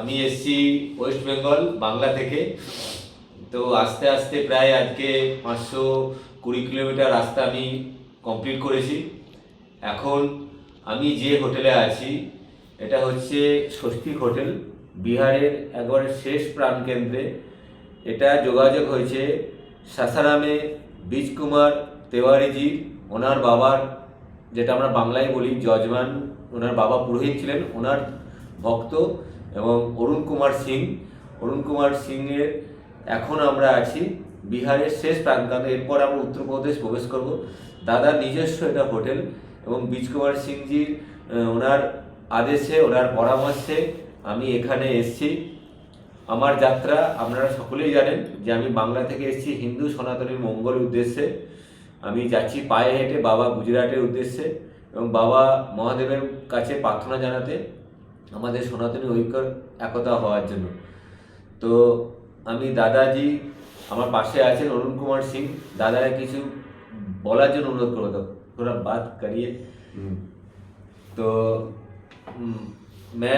আমি এসছি ওয়েস্ট বেঙ্গল বাংলা থেকে। তো আস্তে আস্তে প্রায় আজকে পাঁচশো কুড়ি কিলোমিটার রাস্তা আমি কমপ্লিট করেছি। এখন আমি যে হোটেলে আছি, এটা হচ্ছে স্বস্তিক হোটেল, বিহারের একবারে শেষ প্রাণকেন্দ্রে। এটা যোগাযোগ হয়েছে সাসারামে বীজ কুমার তেওয়ারিজি, ওনার বাবার, যেটা আমরা বাংলায় বলি, যজমান, ওনার বাবা পুরোহিত ছিলেন, ওনার ভক্ত। এবং অরুণ কুমার সিং, অরুণ কুমার সিংয়ের এখন আমরা আছি বিহারের শেষ প্রান্তান্ত এরপর আমরা উত্তরপ্রদেশ প্রবেশ করব। দাদা নিজস্ব এটা হোটেল এবং বীজ কুমার সিংজির ওনার আদেশে, ওনার পরামর্শে আমি এখানে এসেছি। আমার যাত্রা আপনারা সকলেই জানেন যে আমি বাংলা থেকে এসেছি হিন্দু সনাতনীর মঙ্গল উদ্দেশ্যে। আমি যাচ্ছি পায়ে হেঁটে বাবা গুজরাটের উদ্দেশ্যে এবং বাবা মহাদেবের কাছে প্রার্থনা জানাতে। আমাদের সনাতনী ঐক্যর একতা হওয়ার জন্য। তো আমি দাদাজি আমার পাশে আছেন অরুণ কুমার সিং। দাদারা কিছু বলার জন্য অনুরোধ করব তো বাদ করিয়ে তো